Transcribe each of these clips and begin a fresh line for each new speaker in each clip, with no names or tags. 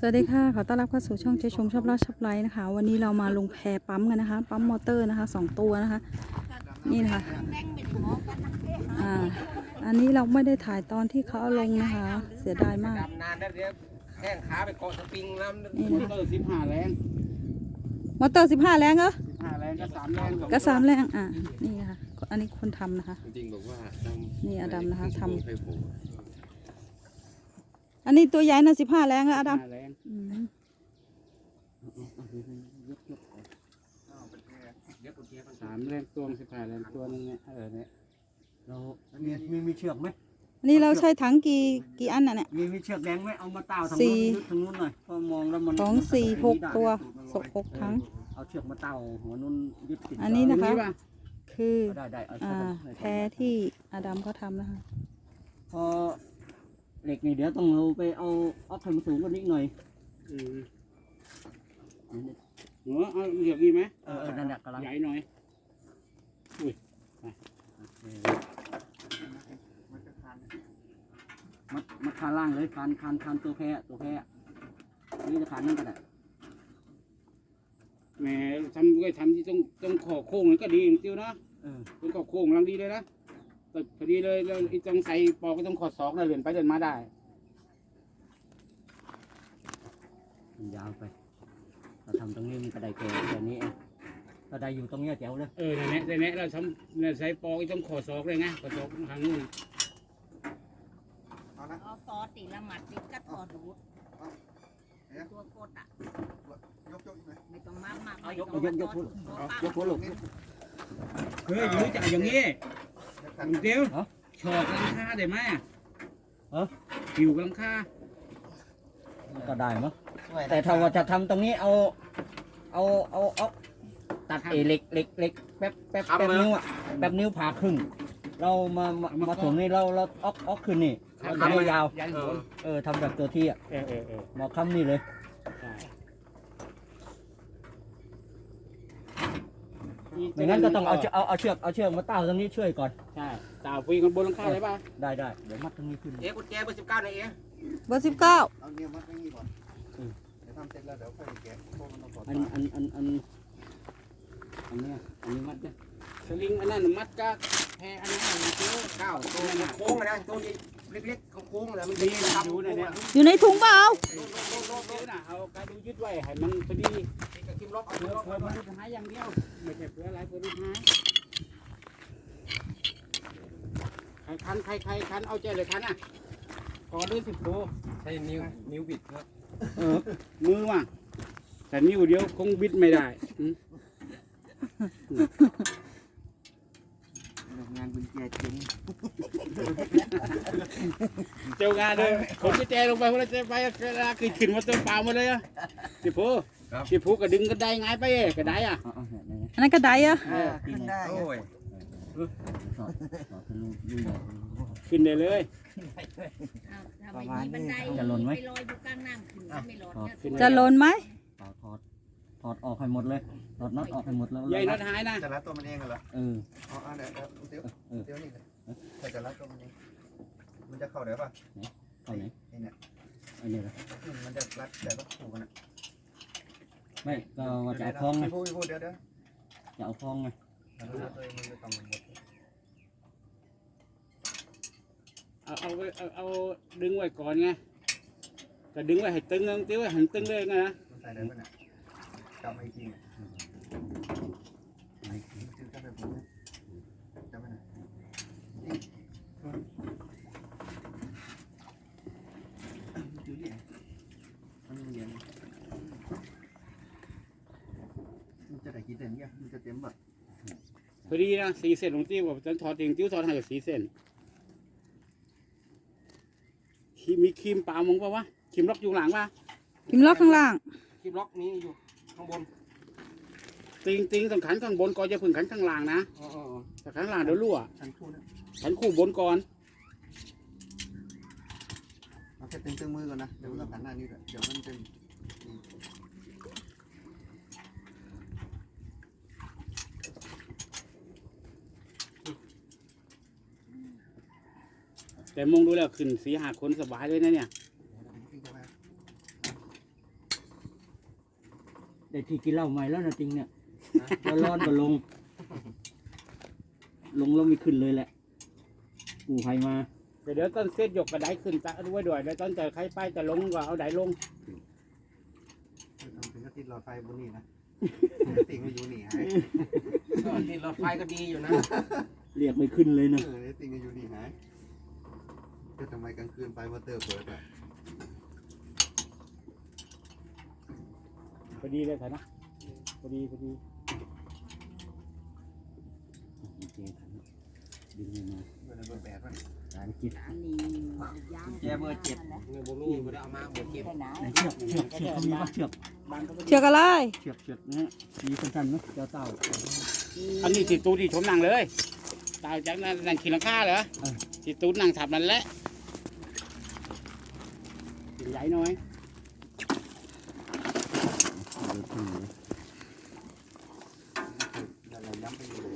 สวัสดีค่ะ ขอต้อนรับเข้าสู่ช่องเจ๊ชงชอบลาดชอบไลท์นะคะ วันนี้เรามาลงแพปั๊มกันนะคะ ปั๊มมอเตอร์นะคะสองตัวนะคะ นี่นะคะอ่าอันนี้เราไม่ได้ถ่ายตอนที่เขาเอาลงนะคะ เสียดายมาก
ดำนานได้เดี๋ยวแข้งขาไปเกาะสปริงน้ำ
นี่
มอ
นะ
เตอร์สิบห้าแรง
มอเตอร์สิบห้าแรงเหรอ
สิบห้าแรงก็สามแรงอง
ก็สามแรงอะนี่ค่ะอันนี้คนทำนะคะ
จริงๆบอกว่าดำ
นี่อดัมนะคะทำ
ให้ผม
อันนี้ตัวใหญ่นะสิบห้าแรงอะอดัม
ห้าแรง
อืม
สามแรงตัวสิบห้าแรงตัวนึงเนี่ยเออเนี่ย
เรามีมีมีเชือกไหม
อันนี้เราใช้ถังกี่กี่อันน่ะเนี่ย
มีมีเชือกแดงไหมเอามาต้าวทาง
สี่
นู้นทางนู้นหน่อยพอมองแล้วมัน
สอง
มัน
สี่หก
ได้
ตัว
เอ
สกหกถัง
เอาเชือกมาต้าวหัวนู้นยึดติด
อันนี้นะคะ
ป่
คือ
ได้ได้เอา
อ่า
เชือก
แพที่อดัมเขาทำนะคะ
พอ เหล็กนี่เดี๋ยวต้องเอาไปเอาออฟให้มันสูงกว่านี้หน่อย
อืมหัวเอาเหยียบดีไหม
เออเออนั่นแหละกำลัง
ใหญ่หน่อย
มัดมัดคานล่างเลยคานคานคานตัวแพะตัวแพะนี่จะคานนั่นก็ได้
แหมทำก็ทำที่ต้องต้องขอโค้งเลยก็ดีจริงๆนะ
เออ
ต้องขอโค้งกำลังดีเลยนะ แต่พอดีเลยเลยไอ้ต้องใส่ปอกก็ต้องขอสองเลยเดินไปเดินมาได้
มันยาวไป เราทำตรงนี้มันก็ได้แค่แค่นี้เองก็ได้อยู่ตรงเนี้ยแจ๋วเลย
เออในเนี้ยในเนี้ยเราทำเนี่ยใส่ปอกก็ต้องขอสองเลยไงขอสองทางนู้น
เอาตอตีละหมัดติดก็ตอดูดตัวกดอะ
ยกยกอีกไหม
ไม่ต้องมากมาก
เอายกยกยกหัวยกหัวลง
เฮ้ยรู้จักอย่างนี้
ขัน
ลุงเตี้ยว
ฮะ
ชอกหลังคาได้ไหม
ฮะ
ผิวหลังคา
ก็ได้มั้งแต่ถ้าว่าจะทำตรงนี้เอา เอาเอาเอาตัดเอเหล็กเหล็กเหล็กแป๊บแป๊บแป๊บนิ้วอะแป๊บนิ้วผ่าครึ่ง เรามามามาถึงนี่เราเราออกออกขึ้นนี่เราจะไม่ยาว
ยันบน
เออทำแบบตัวที่อะ
เออเออเออ
มาค้ำนี่เลย
ใช่
ไม่งั้นก็ต้องเอาเชือกเอาเอาเชือกเอาเชือกมาต้าวตรงนี้ช่วยก่อน
ใช่ตาปีกันบนหลังคาได้ป่ะ
ได้ได้เดี๋ยวมัดตรงนี้ขึ้น
เอ๊ะกุญแจเบอร์สิบเก้าในเอ๊ะ
เบอร์สิบเก้า
เอาเนี่ยมัดไว้นี่ก่อนเดี๋ยวทำเสร็จแล้วเดี๋ยวค่อยแกะพวกมันต้องกด
อันอันอันอันอันเนี้ยอันนี้มัดเนี่ย
สลิงอันนั้นมัดกะแพอันนั้นนะเจ้า
เก้าตัวมันโค้งนะตัวนี้เล็กๆเขาโค้งเลยมัน
ดี
ดี
นะ
ดำ
อยู่ในเนี้ย
อยู่ในถุงเปล่า
ดูนะเอากระดูยึดไว้ให้มันพอดี
กับคิมล็อกเอา
เพื่
คิ
อ
มล็อก
เพื่อมันหายอย่างเดียวไม่ใช่เพื่ออะไรเพื่อมันหายใครคันใครใครคันเอาใจเลยคันอะขอด้วยสิบโล
ใช้นิ้วนิ้วบิดครับ
เออมือว่ะแต่นิ้วเดียวคงบิดไม่ได้
งานกุญแจจริง
เจ้างานเลยผมจะแจลงไปเพราะเรจะไปเวลาขึ้นขึ้นมาเตัวเปล่าหมาเลยอะสิ พูสิพูก็ดึงก็ได้ไงไปเอ้ก็ได้อะ
เอาเอาเนี่ยเนี่ย
อันนั้นกระไดอะ
เออ
ขึ้นได้
โอ้ย
สอดสอดทะลุลุยเลย
ขึ้นได้เลย
ถ้าไม่มีบันได
จะหล่นไหม
ไปลอยอยู่กลางน้ำขึ้นก็ไม่หล่นเนี่ย
ขึ้น
จะหล่นไหม
ถอดถอดถอดออกให้หมดเลยถอดน็อตออกให้หมดแล้ว
ใหญ่น็อตหายนะ
จะรัดตัวมันเองเหรอ
เออ
อ๋ออันไหนครับเดี๋ยว
เออ
เดี๋ยวนี่เลยถ้าจะรัดตัวมันเองมันจะเข้าได้ป่ะ
เอาไหน
นี่เนี่ย
อันนี้ละ
อืมมันจะรัดแต่ต้องผูกกันอะ
ไม่ก็ว่าจะเอาคล้องไง
พี่พูดพี่พูดเดี๋ยวเดี๋ยว
จะเอาคล้องไง
รัดตัวเองมันจะต้องหมด
เอาเอาไว้เอาเอาดึงไว้ก่อนไงแต่ดึงไว้ให้ตึงเอาติ้วไว้ให้มันตึงเลยไงนะ
มันใส่ได้ป่ะเนี่ยจำมาอีกทีเนี่ยจืดกันแบบนี้จำไว้หน่อยจืดดิมันเย็นมันจะได้กี่เซนเนี่ยมันจะเต็มแบบ
พอดีนะสี่เส้นของติ้วบอกจะถอดทิ้งติ้วถอดให้กับสี่เส้นครีมมีครีมเปล่ามึงป่าวะครีมล็อกอยู่หลังป่ะ
พิมพ์ล็อกข้างล่าง
คิมล็อกนี้อยู่ข้างบน
ติงติงต้องขันข้างบนก่อนอย่าเพึ่งขันข้างล่างนะ
อ๋ออ๋อ
ถ้าขันข้างล่างเดี๋ยวรั่ว
ชั้นคู่นะ
ขันคู่บนก่อน
เอาแค่ตึงๆมือก่อนนะ เดี๋ยวเราหันหน้านี่แหละเดี๋ยวมันเป็น
แต่มองดูแล้วขึ้นสีหาคนสบายเลยนะเนี่ย
พี่จะมา
ได้ที่กินเหล้าใหม่แล้วนะจริงเนี่ยร้อนๆก็ลง ลงแล้วไม่ขึ้นเลยแหละกูภัยมา
เดี๋ยวต้นเส้นหยกกระไดขึ้นตะด้วยด้วยแล้วต้นจะใครไปจะลงก็เอาไดลง
ทำเป็นก็ติดหลอดไฟบนนี่นะ ติ่งมาอยู่นี่หาย
ติดรถไฟก็ดีอยู่นะ
เรียกไม่ขึ้นเลยนะ
เออติ่งมาอยู่นี่หาย ก็ทำไมกลางคืนไฟมอเตอร์เปิดอะ
พอดีเลยค่ะนะพอดีพอดี
ดึงมา
เบอร์เบอร์แปดมัน
การกิน
อันนี้ย่าง
แจเบอร์เจ็ดเงินบ่มีบ่ได้เอามาเบอร์เจ็ด
ใช่ไหม
ไหนเชือกเชือกเชือกเขามีปะเชือก
บ้านก็ไม่
เชือกอะไร
เชือกเชือกนะฮะมีสั้นๆไหมเจ้าเต่า
อันนี้ติดตูที่ชมนั่งเลยตายจากนั้นนั่งขี่หลังคาเหรอติดตูนั่งทับนั่นแหละกิน ใหญ่หน่อย
อะไรย้ำไปอยู่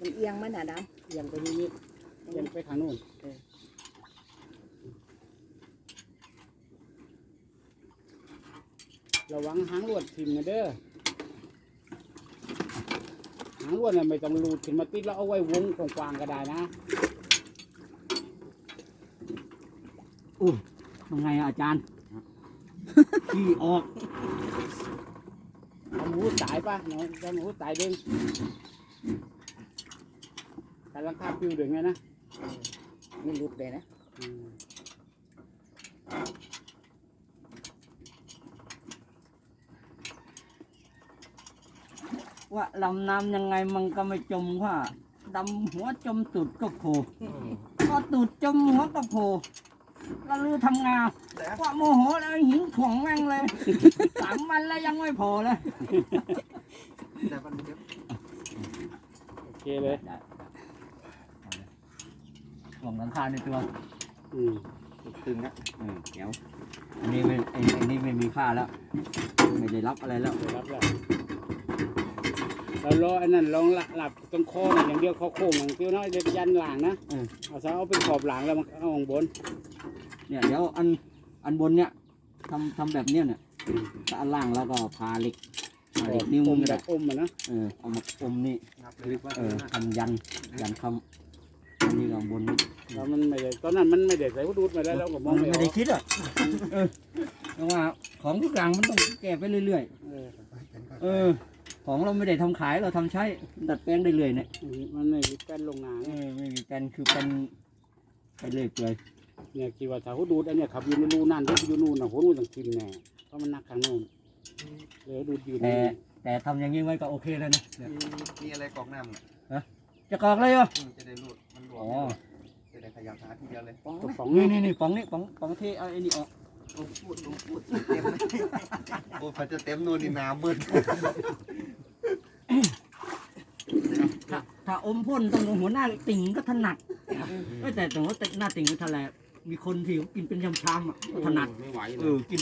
มันเอียงมันอะด
เอียังไปนิดๆเอียังไปทางโน้นเออระวังหางลวดทิ่มนะเด้อหางลวดน่ะไม่ต้องรูดขึ้นมาติดแล้วเอาไว้วงกว้างๆก็ได้นะ
ทำไงอะอาจารย์ ขี้ออก
เอาหมูตายป่ะเนาะเอาหมูตายเด้งการลังคาปิวเด้งไงนะำ
มันหลุดเลยนะ
อืม
ว่าลำน้ำยังไงมันก็ไม่จมว่าดำหัวจมตูดก็โผล่พอตูดจมหัวก็โผล่ แล้วลือทำงานว่าโมโหแล้วหินถ่วงแม่งเลย สามวันแล้วยังไม่โผล่เลย
แต่มันเยอะ
โอเคเลย
ถ่วงหลังคาในตัว
อืม
ตึงนะ
เออเดี๋ยวอันนี้ไม่ไอ้ไอ้นี่ไม่มีค่าแล้ว ไม่ได้รับอะไรแล้ว
เดี๋ยวรับแล้วเรารออันนั้นลองหลับหลับตรงคอน่ะอย่างเดียวคอโค้งอย่างเดียวน้อยเดี๋ยวยันหลังนะ
เออ
เอาซะเอาไปขอบหลังแล้วมันเอาข้างบน
เนี่ยเดี๋ยวอันอันบนเนี่ยทำทำแบบเนี้ยเนี่ยถ้าอันล่างแล้วก็พาเหล็กพาเหล็กนิ้ว
อ
มื
ม
อ
แบ
เนี่ย
บอมอะนะ
เออเอามาอมนี่
นับเลยว่า
เออทำยันยันคำอันนี้ก็บนนี้
แล้วมันไม่ได้ตอนนั้นมันไม่ได้ใส่วัสดุมาแล้วเราก็มองไม่อ
ไม่
อ
ได้
ก
คิดอะเออเพราะว่าของทุกอย่างมันต้องแก้ไปเรื่อย
เออ
ๆ เออ ของเราไม่ได้ทำขายเราทำใช้ดัดแปลงได้เรื่อยเนี่ย
มันไม่มีกันลงหนา
เอ
ไง
อไม่มีกันคือเป็นไปเรื่อยเปื่อย
เนี่ยคิดว่าถ้าเขาดูดอันเนี้ยขับอยู่ในรูนั่นที่อยู่นู่นน่ะหัวนู่นต้องกินแน่เพราะมันนักข้างโน้นเลยดูดอยู่
แต่
นี่
แต่ทำอย่างนี้ไว้ก็โอเคแล้วนะเนี่ย
มีอะไรกรอกน้ำเนี่ย
จะกรอกเลยเหรอ
อืมจะได้รูดมันรวม
อ๋อ
จะได้ขยับหาทีเดียวเลย
กระป๋อง
นี่
นี่
นี่นี่ป๋องนี่ป๋องป๋องที่เอาไอ้นี่ออก
ลงพูดลงพูดเต็มเลยโอ้พอจะเต็มนู่นนี่น้ำมืด
ถ้าถ้าอมพ่นตรงหัวหน้าติ่งก็ถนัดเอ้ยแต่ตรงว่าหน้าติ่งก็ถนัด มีคนที่เขากินเป็นชามๆอะถนัด
ไม่ไหว
เอ
เล
อยกิน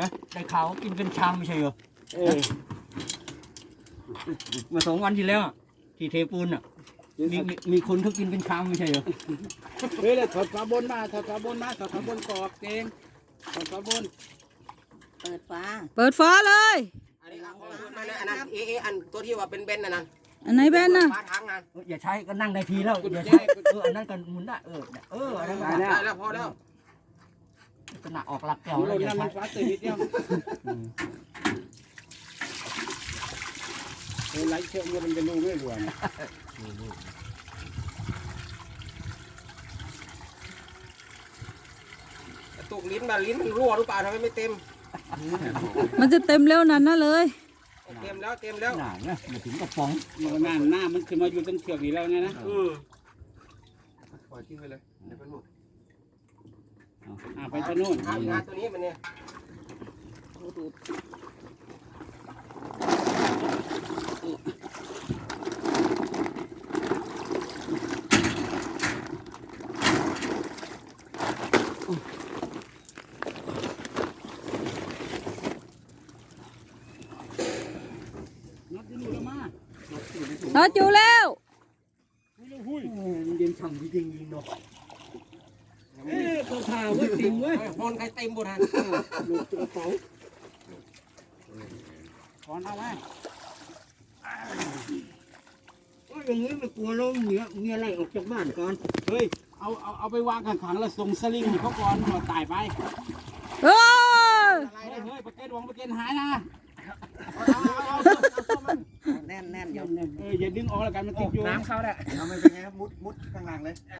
นะได้ข่าวว่ากินเป็นชามไม่ใช่เหรอ
เออ
เมื่อสองวันที่แล้วอะที่เทปูนอะมีมีมีคนเขากินเป็นชามไม่ใช่เหรอ
เฮ้ยแล้วถอดฝาบนมาถอดฝาบนมาถอดฝาบนกรอกเองถอดฝาบน
เปิดฟ้า
เปิดฟ้าเลย
อันนี้เอาเอาอันนั้นอันนั้นเอเออันตัวที่ว่าเป็นเบนน่ะนั่น
อันไหนแบนน่ะ
ฟ้าทางนั่น
เอออย่าใช้ก็นั่งได้ทีแล้วอย่าใช้เอออันนั้นก็หมุนได้เออเอออันนั้นก็
ได้
ได้
แล้วพอแล้ว
ขณะออกหลักแก้ว
หัว
แล้
โล้
วนอย่า
นั่น
ใช้
มันฟ้าตื่นนิดเดียว
อืม
เออไหลเชื่อมมันเป็นรูไม่รวน
ตุกลิ้นแบบลิ้นมันรั่วหรือเปล่าทำไมไม่เต็ม
มันจะเต็มแล้วนั่นน่ะเลย
เต็มแล้วเต็มแล้ว
หนาเนี่ยมาถึงกระป๋อง
มันหน้าหน้ามันขึ้นมาอยู่ตรงเชือกนี่แล้วไงนะ
อืม
ปล่อยทิ้งไปเลยเดี๋ยวเป็นลูก
อ่าไปทางโน่น
เอาอีกงานตัวนี้มันเนี่ย
นัดที่นู่นแล้วมา
น็อตอยู่แล้ว
เออมันเย็นฉ่ำจริงๆยิงเนาะเอ๊ะตัวข่าวเว้ยติ่งเว้ย
เฮ้ยบนใครเต็มบนฮะ
ลูกกระเป๋าถอนเอาไว้
อย่างนี้ไม่กลัวแล้วเมียเมียไล่ออกจากบ้านก่อน
เฮ้ย เอา เอา เอาไปวางขังๆแล้วส่งสลิงให้เขาก่อนมาตายไป
เอ้ย
เฮ้ยเฮ้ยประเก็ตวางประเก็ตหายนะ
แน่นแน่นๆเดี๋ยว
เอออย่าดึงออกแล้วกันมันติดอยู่
น้ำเข้าแหละ เอาไม่เป็นไงครับมุดมุดข้างหลังเลย